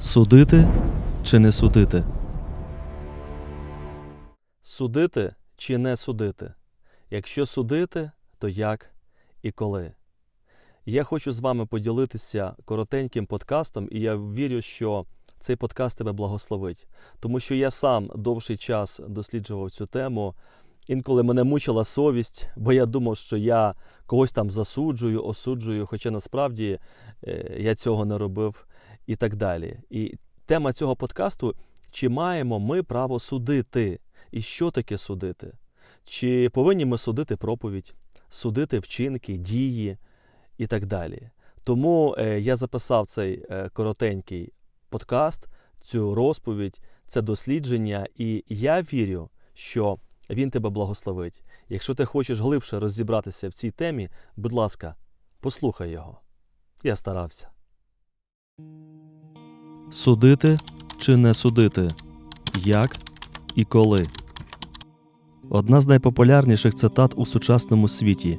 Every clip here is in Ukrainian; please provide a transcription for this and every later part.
Судити чи не судити? Судити чи не судити? Якщо судити, то як і коли? Я хочу з вами поділитися коротеньким подкастом, і я вірю, що цей подкаст тебе благословить. Тому що я сам довший час досліджував цю тему. Інколи мене мучила совість, бо я думав, що я когось там засуджую, осуджую, хоча насправді е, я цього не робив і так далі. І тема цього подкасту: чи маємо ми право судити? І що таке судити? Чи повинні ми судити проповідь, судити вчинки, дії і так далі? Тому е, я записав цей е, коротенький подкаст, цю розповідь, це дослідження, і я вірю, що він тебе благословить. Якщо ти хочеш глибше розібратися в цій темі, будь ласка, послухай його. Я старався. Судити чи не судити? Як і коли? Одна з найпопулярніших цитат у сучасному світі,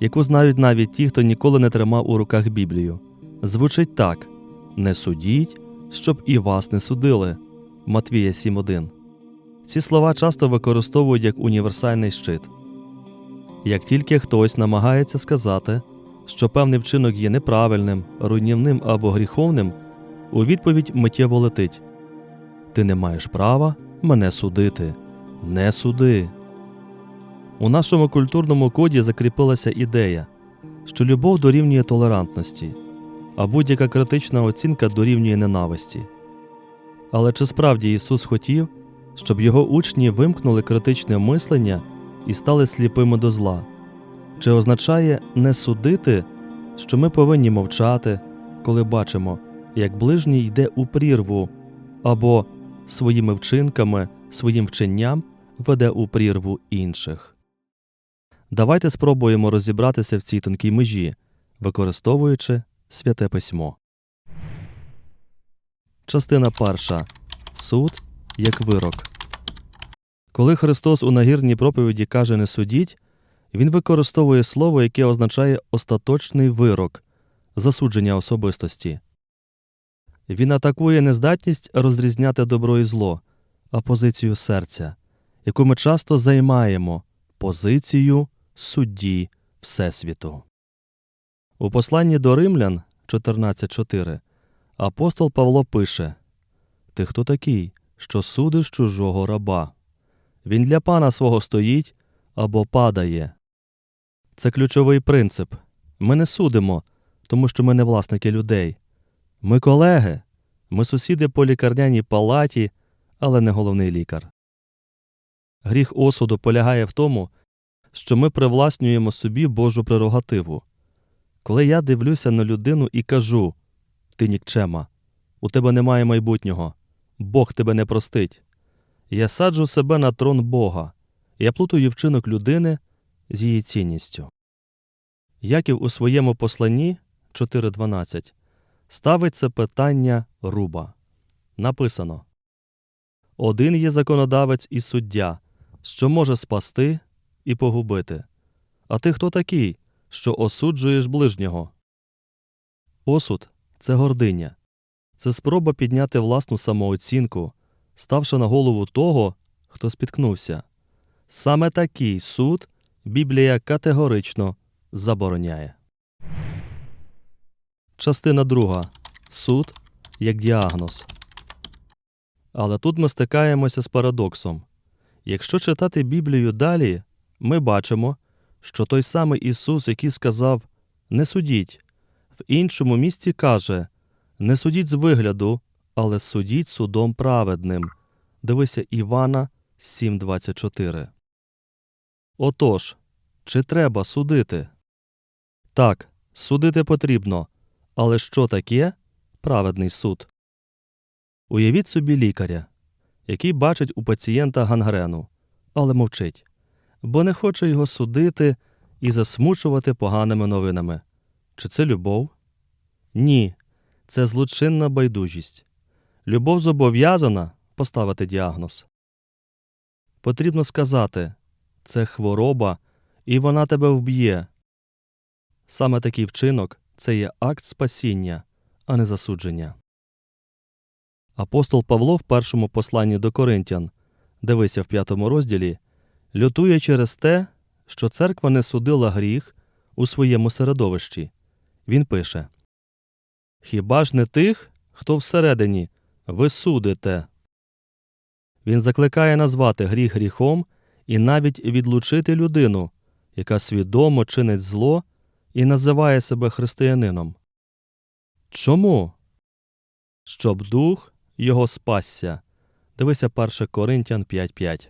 яку знають навіть ті, хто ніколи не тримав у руках Біблію, звучить так: Не судіть, щоб і вас не судили. Матвія 7.1. Ці слова часто використовують як універсальний щит. Як тільки хтось намагається сказати, що певний вчинок є неправильним, руйнівним або гріховним, у відповідь миттєво летить Ти не маєш права мене судити. Не суди. У нашому культурному коді закріпилася ідея, що любов дорівнює толерантності, а будь-яка критична оцінка дорівнює ненависті. Але чи справді Ісус хотів, щоб його учні вимкнули критичне мислення і стали сліпими до зла? Чи означає не судити, що ми повинні мовчати, коли бачимо, як ближній йде у прірву, або своїми вчинками, своїм вченням веде у прірву інших? Давайте спробуємо розібратися в цій тонкій межі, використовуючи святе письмо. Частина перша. Суд як вирок. Коли Христос у нагірній проповіді каже не судіть, він використовує слово, яке означає остаточний вирок, засудження особистості. Він атакує нездатність розрізняти добро і зло, а позицію серця, яку ми часто займаємо позицію судді Всесвіту. У посланні до римлян 14.4 апостол Павло пише Ти хто такий, що судиш чужого раба? Він для пана свого стоїть або падає. Це ключовий принцип. Ми не судимо, тому що ми не власники людей. Ми колеги, ми сусіди по лікарняній палаті, але не головний лікар. Гріх осуду полягає в тому, що ми привласнюємо собі Божу прерогативу. Коли я дивлюся на людину і кажу Ти нікчема, у тебе немає майбутнього, Бог тебе не простить. Я саджу себе на трон Бога, я плутаю вчинок людини з її цінністю. Яків у своєму посланні 4.12 ставить це питання руба. Написано Один є законодавець і суддя, що може спасти і погубити. А ти хто такий, що осуджуєш ближнього? Осуд це гординя, це спроба підняти власну самооцінку, ставши на голову того, хто спіткнувся. Саме такий суд Біблія категорично забороняє. Частина друга. Суд як діагноз. Але тут ми стикаємося з парадоксом. Якщо читати Біблію далі, ми бачимо, що той самий Ісус, який сказав Не судіть, в іншому місці каже Не судіть з вигляду, але судіть судом праведним. Дивися Івана 7.24. Отож, чи треба судити? Так, судити потрібно. Але що таке праведний суд? Уявіть собі лікаря, який бачить у пацієнта гангрену, але мовчить, бо не хоче його судити і засмучувати поганими новинами. Чи це любов? Ні, це злочинна байдужість. Любов зобов'язана поставити діагноз. Потрібно сказати це хвороба, і вона тебе вб'є. Саме такий вчинок це є акт спасіння, а не засудження. Апостол Павло в першому посланні до Коринтян, дивися в п'ятому розділі, лютує через те, що церква не судила гріх у своєму середовищі. Він пише Хіба ж не тих, хто всередині, ви судите? Він закликає назвати гріх гріхом і навіть відлучити людину, яка свідомо чинить зло і називає себе християнином. Чому? Щоб дух його спасся. Дивися 1 Коринтян 5.5.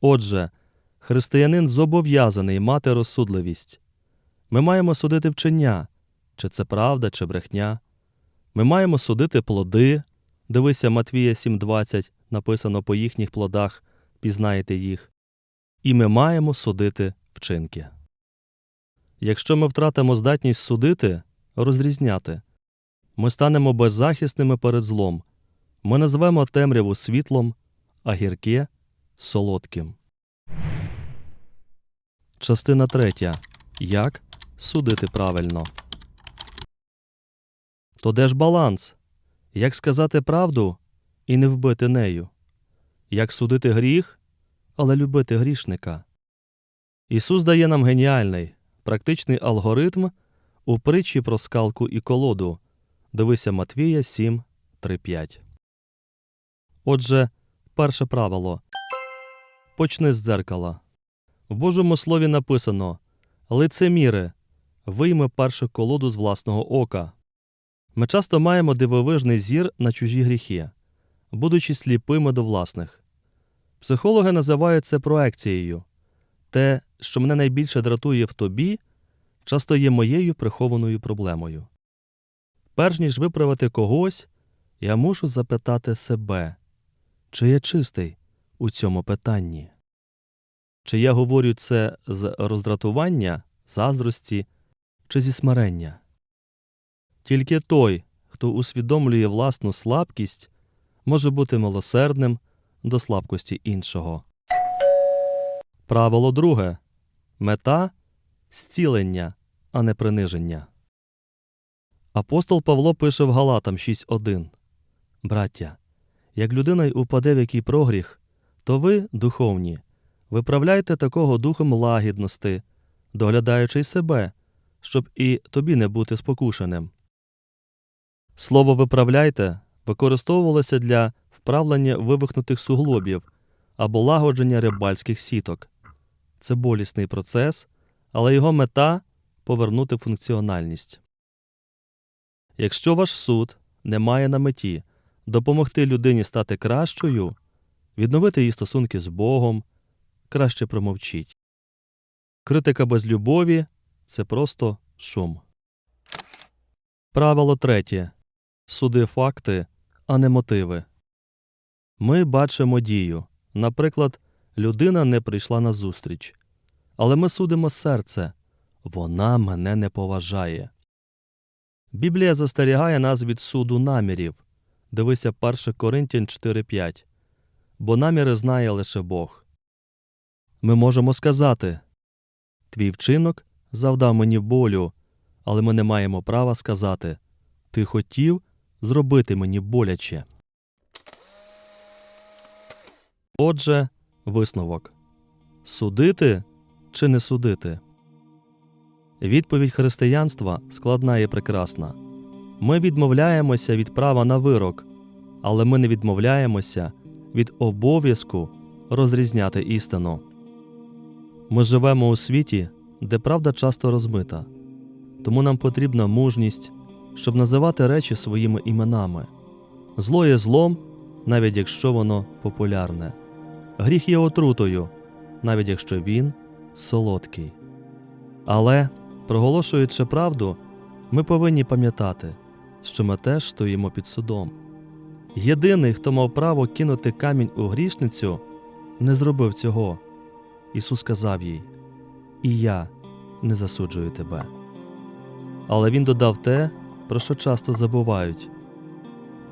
Отже, християнин зобов'язаний мати розсудливість. Ми маємо судити вчення, чи це правда, чи брехня. Ми маємо судити плоди. Дивися Матвія 7.20, написано по їхніх плодах, пізнаєте їх. І ми маємо судити вчинки. Якщо ми втратимо здатність судити, розрізняти, ми станемо беззахисними перед злом. Ми назвемо темряву світлом, а гірке солодким. Частина третя. Як судити правильно. То де ж баланс? Як сказати правду і не вбити нею? Як судити гріх, але любити грішника? Ісус дає нам геніальний, практичний алгоритм у притчі про скалку і колоду. Дивися Матвія 7, 3, 5. Отже, перше правило. Почни з дзеркала. В Божому слові написано Лицеміри, вийми першу колоду з власного ока. Ми часто маємо дивовижний зір на чужі гріхи, будучи сліпими до власних. Психологи називають це проекцією. Те, що мене найбільше дратує в тобі, часто є моєю прихованою проблемою. Перш ніж виправити когось, я мушу запитати себе, чи я чистий у цьому питанні. Чи я говорю це з роздратування, заздрості чи зі смирення? Тільки той, хто усвідомлює власну слабкість, може бути милосердним до слабкості іншого. Правило друге мета зцілення, а не приниження. Апостол Павло пише в Галатам 6.1 Браття, як людина й упаде в який прогріх, то ви, духовні, виправляйте такого духом лагідності, доглядаючи й себе, щоб і тобі не бути спокушеним. Слово виправляйте використовувалося для вправлення вивихнутих суглобів або лагодження рибальських сіток. Це болісний процес, але його мета повернути функціональність. Якщо ваш суд не має на меті допомогти людині стати кращою, відновити її стосунки з Богом, краще промовчіть. Критика без любові це просто шум. Правило третє. Суди факти, а не мотиви. Ми бачимо дію. Наприклад, людина не прийшла на зустріч. Але ми судимо серце вона мене не поважає. Біблія застерігає нас від суду намірів. Дивися 1 Коринтян 4.5. Бо наміри знає лише Бог. Ми можемо сказати Твій вчинок завдав мені болю, але ми не маємо права сказати Ти хотів зробити мені боляче. Отже, висновок судити чи не судити. Відповідь християнства складна і прекрасна. Ми відмовляємося від права на вирок, але ми не відмовляємося від обов'язку розрізняти істину. Ми живемо у світі, де правда часто розмита, тому нам потрібна мужність, щоб називати речі своїми іменами. Зло є злом, навіть якщо воно популярне. Гріх є отрутою, навіть якщо він солодкий. Але, проголошуючи правду, ми повинні пам'ятати, що ми теж стоїмо під судом. Єдиний, хто мав право кинути камінь у грішницю, не зробив цього. Ісус сказав їй: І я не засуджую тебе. Але Він додав те, про що часто забувають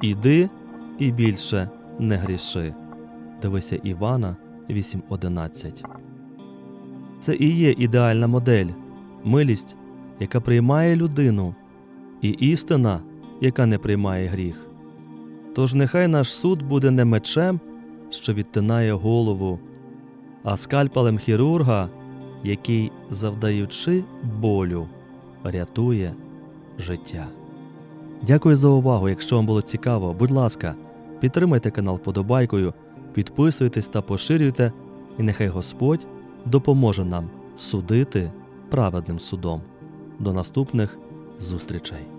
Іди і більше не гріши. Дивися Івана 8.11. Це і є ідеальна модель, милість, яка приймає людину, і істина, яка не приймає гріх. Тож нехай наш суд буде не мечем, що відтинає голову, а скальпелем хірурга, який, завдаючи болю, рятує життя. Дякую за увагу. Якщо вам було цікаво, будь ласка, підтримайте канал подобайкою, підписуйтесь та поширюйте, і нехай Господь допоможе нам судити праведним судом. До наступних зустрічей!